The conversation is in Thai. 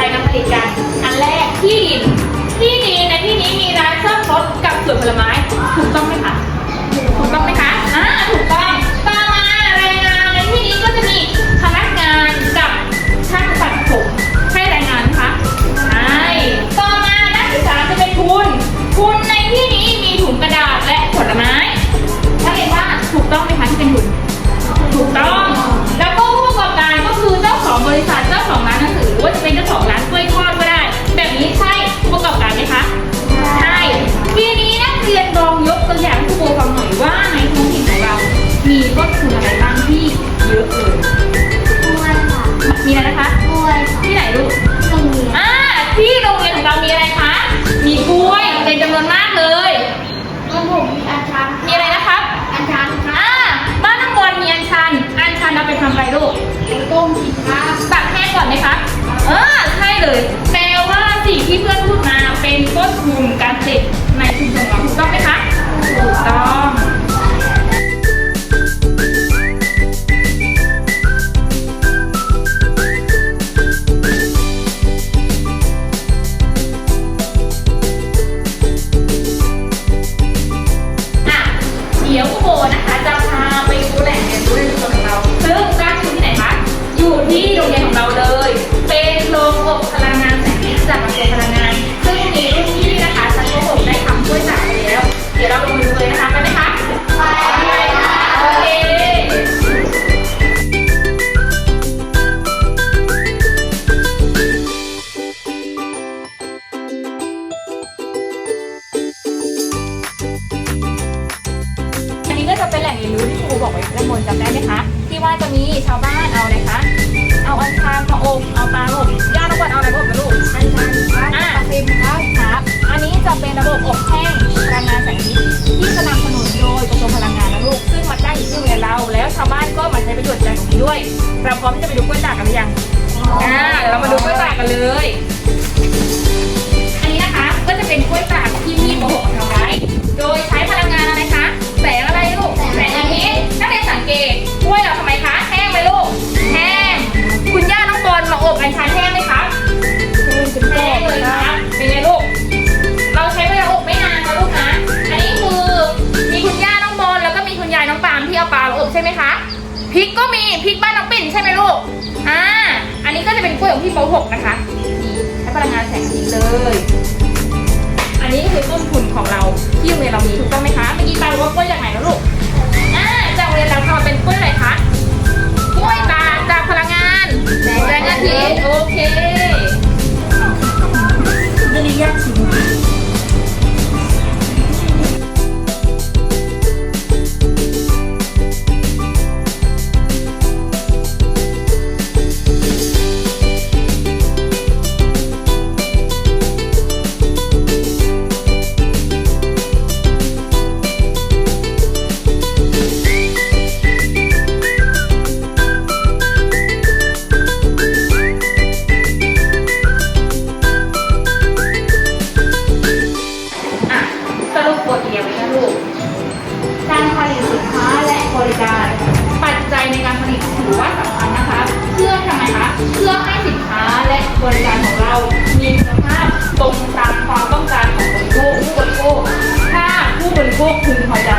จายน้ำผลิตกัน อันแรกที่ดิน ที่ดินในที่นี้มีร้านเชื่อมรถกับสวนผลไม้ ถูกต้องไหมคะ ถูกต้องไหมคะ อ่า ถูกต้อง มสิคะตักแห้ก่อนไหมคะ เออใช่เลย ว่าจะมีชาวบ้านเอาเลยคะ เอาอัญชันมาอบเอาปลาอบย่าต้องกวนเอาอะไรพวกนะลูกอัญชันอ่าเค็มครับครับ อันนี้จะเป็นระบบอบแห้งพลังงานแสงอาทิตย์ที่สนับสนุนโดยกระทรวงพลังงานนะลูก ซึ่งมาได้อยู่ที่โรงเรียนเรา แล้วชาวบ้านก็มาใช้ประโยชน์จากตรงนี้ด้วย เราพร้อมที่จะไปดูกล้วยตากกันหรือยังอ่าเดี๋ยวเรามาดูกล้วยตากกันเลย ริกก็มีพริกบ้านน้องปิ่นใช่ไหมลูก อ่า อันนี้ก็จะเป็นกล้วยของพี่ป .6 นะคะ นี่ใช้พลังงานแสงอาทิตย์เลย อันนี้คือต้นทุนของเราที่โรงเรียนเรามีถูกต้องไหมคะ เมื่อกี้ตาบอกว่ากล้วยจากไหนนะลูก ถือว่าสำคัญนะคะ เพื่อทำไมคะเพื่อให้สินค้าและบริการของเรามีคุณภาพตรงตามความต้องการของผู้บริโภคถ้าผู้บริโภคพึงพอใจ